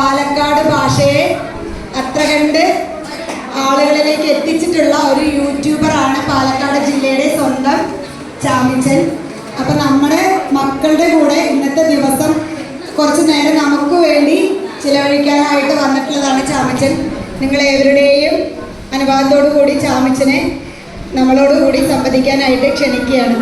പാലക്കാട് ഭാഷയെ അത്ര കണ്ട് ആളുകളിലേക്ക് എത്തിച്ചിട്ടുള്ള ഒരു യൂട്യൂബറാണ് പാലക്കാട് ജില്ലയുടെ സ്വന്തം ചാമിച്ചൻ അപ്പൊ നമ്മുടെ മക്കളുടെ കൂടെ ഇന്നത്തെ ദിവസം കുറച്ച് നേരം നമുക്ക് വേണ്ടി ചിലവഴിക്കാനായിട്ട് വന്നിട്ടുള്ളതാണ് ചാമിച്ചൻ നിങ്ങൾ ഏവരുടെയും അനുവാദത്തോടു കൂടി ചാമിച്ചനെ നമ്മളോടുകൂടി സംവദിക്കാനായിട്ട് ക്ഷണിക്കുകയാണ്.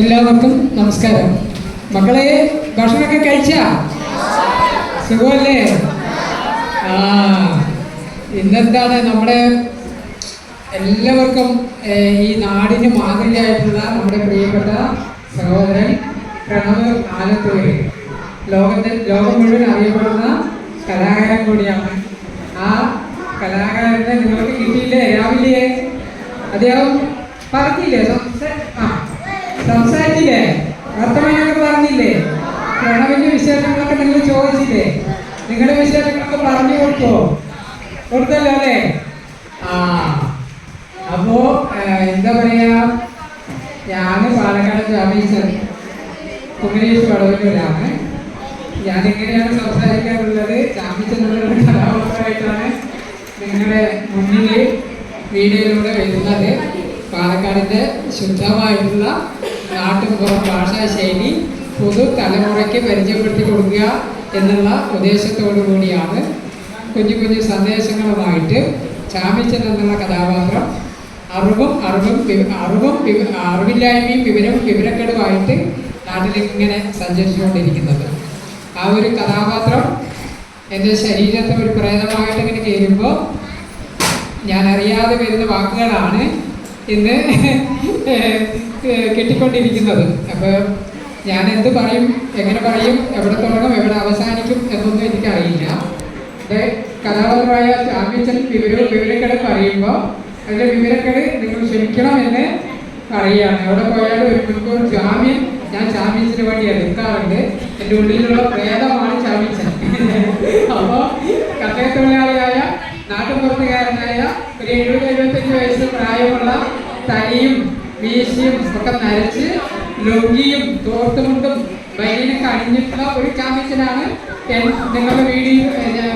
എല്ലാവർക്കും നമസ്കാരം. മക്കളെ ഭക്ഷണമൊക്കെ കഴിച്ചാ? സുഖമല്ലേ? ആ ഇന്നെന്താണ് നമ്മുടെ എല്ലാവർക്കും ഈ നാടിന് മാതൃകയായിട്ടുള്ള നമ്മുടെ പ്രിയപ്പെട്ട സഹോദരൻ പ്രണവ് ആലത്തൂര് ലോകത്തിൽ ലോകം മുഴുവൻ അറിയപ്പെടുന്ന കലാകാരൻ കൂടിയാണ്. ആ കലാകാരനെ നിങ്ങൾക്ക് കിട്ടിയില്ലേ? രാവിലെ? അദ്ദേഹം പറഞ്ഞില്ലേ? വിശേഷങ്ങളൊക്കെ നിങ്ങൾ ചോദിച്ചില്ലേ? നിങ്ങളുടെ വിശേഷങ്ങളൊക്കെ പറഞ്ഞു കൊടുത്തോ? കൊടുത്തല്ലോ അല്ലേ? ആ. അപ്പോ എന്താ പറയാ? ഞാൻ പാലക്കാട് ജാമീസർ കുമരേഷ് വടവൂരാണ് ഞാൻ എങ്ങനെയാണ് സംസാരിക്കാറുള്ളത് ജാമീച്ചെന്നുള്ള കഥാപാത്രമായിട്ടാണ് നിങ്ങളുടെ മുന്നിൽ വീഡിയോയിലൂടെ വരുന്നത്. പാലക്കാടിന്റെ ശുദ്ധമായിട്ടുള്ള നാട്ടുപുറം ഭാഷാ ശൈലി പുതു തലമുറയ്ക്ക് പരിചയപ്പെടുത്തി കൊടുക്കുക എന്നുള്ള ഉദ്ദേശത്തോടു കൂടിയാണ് കുഞ്ഞു കുഞ്ഞു സന്ദേശങ്ങളുമായിട്ട് ചാമിച്ചൻ എന്നുള്ള കഥാപാത്രം അറിവും അറിവും അറിവും അറിവില്ലായ്മയും വിവരവും വിവരക്കേടുമായിട്ട് നാട്ടിലിങ്ങനെ സഞ്ചരിച്ചുകൊണ്ടിരിക്കുന്നത്. ആ ഒരു കഥാപാത്രം എന്റെ ശരീരത്തെ ഒരു പ്രേതമായിട്ട് ഇങ്ങനെ കയറുമ്പോൾ ഞാൻ അറിയാതെ വരുന്ന വാക്കുകളാണ് ഇന്ന് കിട്ടിക്കൊണ്ടിരിക്കുന്നത്. അപ്പോൾ ഞാൻ എന്ത് പറയും? എങ്ങനെ പറയും? എവിടെ തുടങ്ങും? എവിടെ അവസാനിക്കും? എന്നൊന്നും എനിക്കറിയില്ല. കലാപരമായ ചാമ്പ്യൻ വിവരവും വിവരക്കേട് പറയുമ്പോൾ അതിന്റെ വിവരക്കേട് നിങ്ങൾ ക്ഷമിക്കണം എന്ന് പറയുകയാണ്. എവിടെ പോയാലും ഒരു മുൻകൂർ ജാമ്യം ഞാൻ ചാമ്പ്യൻസിന് വേണ്ടി എടുക്കാറുണ്ട്. എന്റെ ഉള്ളിലുള്ള പ്രേതമാണ് ചാമ്പ്യൻ അപ്പോൾ കട്ടയത്തൊഴിലാളിയായ നാട്ടുപുറത്തുകാരനായ ഒരു എഴുപത് എഴുപത്തഞ്ച് വയസ്സ് പ്രായമുള്ള തനിയും വീശിയും ഒക്കെ നരച്ച് ലുങ്കിയും തോർത്തുമുണ്ടും ബൈനൊക്കെ അണിഞ്ഞിട്ടുള്ള ഒരു ചാമ്പ്യനാണ് നിങ്ങളുടെ വീഡിയോ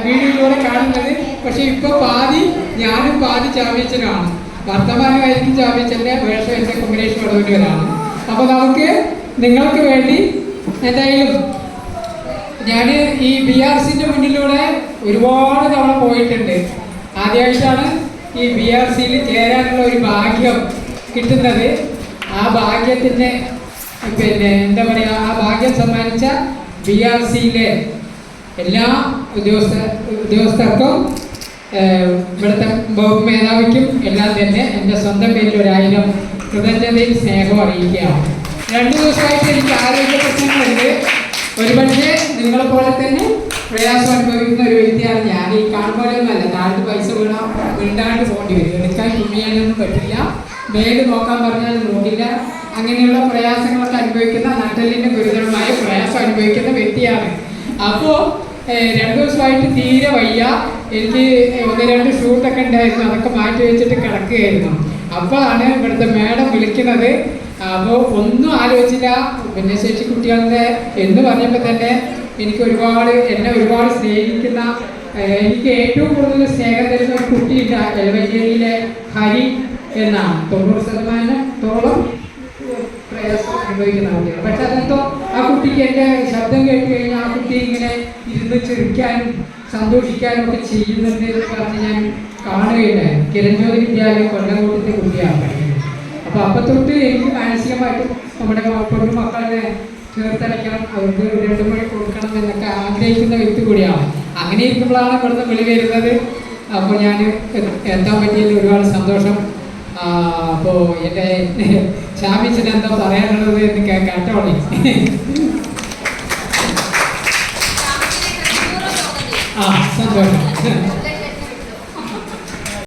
വീഡിയോയിലൂടെ കാണുന്നത്. പക്ഷെ ഇപ്പൊ പാതി ഞാനും പാതി ചാമ്പ്യനാണ് വർത്തമാനമായിരിക്കും ചാമ്പ്യന്റെ വേഷം എന്റെ കോമ്പിനേഷൻ ഉള്ളവരാണ് അപ്പൊ നമുക്ക് നിങ്ങൾക്ക് വേണ്ടി എന്തായാലും ഞാൻ ഈ ബി ആർ സിന്റെ മുന്നിലൂടെ ഒരുപാട് തവണ പോയിട്ടുണ്ട്. ആദ്യമായിട്ടാണ് ഈ ബി ആർ സിയിൽ ചേരാനുള്ള ഒരു ഭാഗ്യം കിട്ടുന്നത്. ആ ഭാഗ്യത്തിന് പിന്നെ എന്താ പറയുക ആ ഭാഗ്യം സമ്മാനിച്ച ബി ആർ സിയിലെ എല്ലാ ഉദ്യോഗസ്ഥ ഉദ്യോഗസ്ഥർക്കും ഇവിടുത്തെ വകുപ്പ് മേധാവിക്കും എല്ലാം തന്നെ എന്റെ സ്വന്തം പേരിൽ ഒരായിരം കൃതജ്ഞതയും സ്നേഹവും അറിയിക്കുകയാണ്. രണ്ടു ദിവസമായിട്ട് എനിക്ക് ആരോഗ്യ പ്രശ്നങ്ങളുണ്ട്. ഒരുപക്ഷെ നിങ്ങളെ പോലെ തന്നെ പ്രയാസം അനുഭവിക്കുന്ന ഒരു വ്യക്തിയാണ് ഞാൻ. ഈ കാണുമ്പോഴൊന്നുമല്ല താഴ്ന്ന് പൈസ വീണാ വീണ്ടാണ്ട് പോകേണ്ടി വരും. എടുക്കാൻ തുണിയാനൊന്നും പറ്റില്ല. മേൽ നോക്കാൻ പറഞ്ഞാൽ അങ്ങനെയുള്ള പ്രയാസങ്ങളൊക്കെ അനുഭവിക്കുന്ന നട്ടലിന്റെ ഗുരുതരമായ പ്രയാസം അനുഭവിക്കുന്ന വ്യക്തിയാണ്. അപ്പോൾ രണ്ടു ദിവസമായിട്ട് തീരെ വയ്യ. എനിക്ക് ഒന്ന് രണ്ട് ഷൂട്ടൊക്കെ ഉണ്ടായിരുന്നു. അതൊക്കെ മാറ്റി വെച്ചിട്ട് കിടക്കുകയായിരുന്നു. അപ്പോഴാണ് ഇവിടുത്തെ മേഡം വിളിക്കുന്നത്. അപ്പോൾ ഒന്നും ആലോചിച്ചില്ല. ഭിന്നശേഷി കുട്ടികളുടെ എന്ന് പറഞ്ഞപ്പോൾ തന്നെ എനിക്ക് ഒരുപാട് എന്നെ ഒരുപാട് സ്നേഹിക്കുന്ന എനിക്ക് ഏറ്റവും കൂടുതൽ സ്നേഹം തരുന്ന ഒരു കുട്ടിയുണ്ട് എലവഞ്ചേരിയിലെ ഹരി എന്നാണ്. തൊണ്ണൂറ് ശതമാനത്തോളം അനുഭവിക്കുന്ന കുട്ടികൾ പക്ഷെ അതെന്തോ ആ കുട്ടിക്ക് എന്റെ ശബ്ദം കേട്ട് കഴിഞ്ഞാൽ ആ കുട്ടി ഇങ്ങനെ ഇരുന്ന് ചിരിക്കാനും സന്തോഷിക്കാനും ഒക്കെ ചെയ്യുന്നുണ്ട് എന്ന് പറഞ്ഞ് ഞാൻ കാണുകയുണ്ടായിരുന്നു കിരൺജ്യോതി വിദ്യാലയം കൊല്ലംകോട്ടത്തെ കുട്ടിയാണ് പഠിക്കുന്നത്. അപ്പോൾ അപ്പം തൊട്ട് എനിക്ക് മാനസികമായിട്ടും നമ്മുടെ പൊന്നു മക്കളെ ചേർത്തടയ്ക്കണം അവർക്ക് രണ്ടു മണി കൊടുക്കണം എന്നൊക്കെ ആഗ്രഹിക്കുന്ന വ്യക്തി കൂടിയാണ്. അങ്ങനെ ഇരിക്കുമ്പോഴാണ് ഇവിടുന്ന് വിളി വരുന്നത്. അപ്പോൾ ഞാൻ എത്താൻ പറ്റിയതിൽ ഒരുപാട് സന്തോഷം. അപ്പോൾ എന്റെ ഷാമിച്ചിന് എന്താ പറയാനുള്ളത് എന്ന് കേട്ടോളി. ആ സന്തോഷം.